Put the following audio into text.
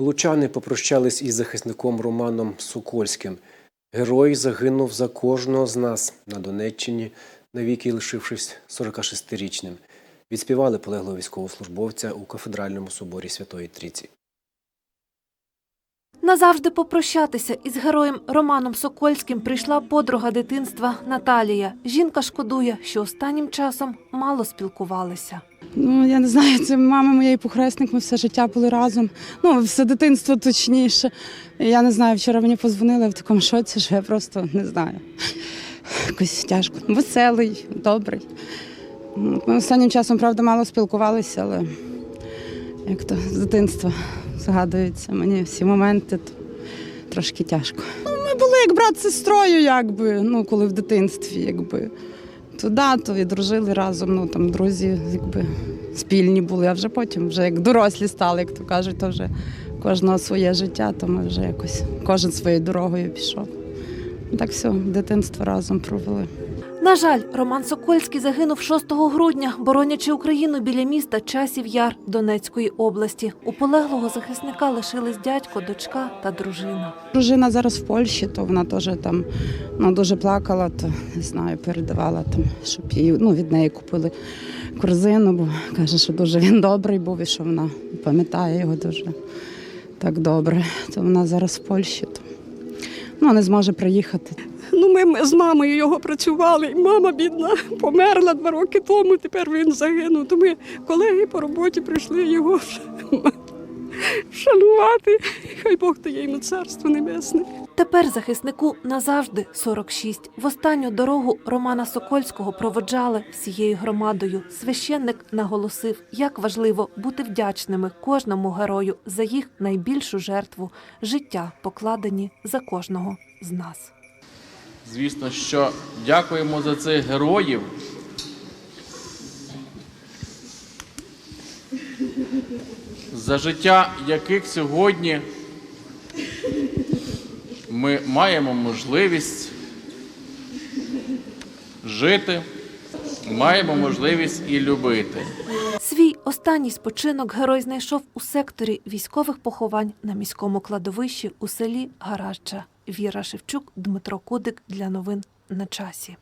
Лучани попрощались із захисником Романом Сокольським. Герой загинув за кожного з нас на Донеччині, навіки лишившись 46-річним. Відспівали полеглого військовослужбовця у кафедральному соборі Святої Трійці. Назавжди попрощатися із героєм Романом Сокольським прийшла подруга дитинства Наталія. Жінка шкодує, що останнім часом мало спілкувалися. Ну, я не знаю, це мама моєї похресник, ми все життя були разом. Ну, все дитинство точніше. Я не знаю, вчора мені позвонили в такому шоці, що я просто не знаю. Якось тяжко. Веселий, добрий. Ми останнім часом, правда, мало спілкувалися, але як то з дитинства згадуються мені всі моменти, то трошки тяжко. Ну, ми були як брат з сестрою, якби, ну, коли в дитинстві, якби. То да, то і дружили разом, ну там друзі якби спільні були, а вже потім, вже як дорослі стали, як то кажуть, то вже кожного своє життя, то ми вже якось кожен своєю дорогою пішов. Так все, дитинство разом провели. На жаль, Роман Сокольський загинув 6 грудня, боронячи Україну біля міста Часів Яр Донецької області. У полеглого захисника лишились дядько, дочка та дружина. Дружина зараз в Польщі, то вона теж там ну, дуже плакала, то не знаю, передавала там, щоб їй ну, від неї купили корзину, бо каже, що дуже він добрий був і що вона пам'ятає його дуже так добре. То вона зараз в Польщі, то ну, не зможе приїхати. Ну, ми- з мамою його працювали. і Мама бідна померла два роки тому. Тепер він загинув. То ми колеги по роботі прийшли його вшанувати. Хай Бог дає йому царство небесне. Тепер захиснику назавжди 46. В останню дорогу Романа Сокольського проводжали всією громадою. Священник наголосив, як важливо бути вдячними кожному герою за їх найбільшу жертву життя, покладені за кожного з нас. Звісно, що дякуємо за цих героїв. За життя яких сьогодні ми маємо можливість жити, маємо можливість і любити. Свій останній спочинок герой знайшов у секторі військових поховань на міському кладовищі у селі Гаражча. Віра Шевчук, Дмитро Кудик для новин на часі.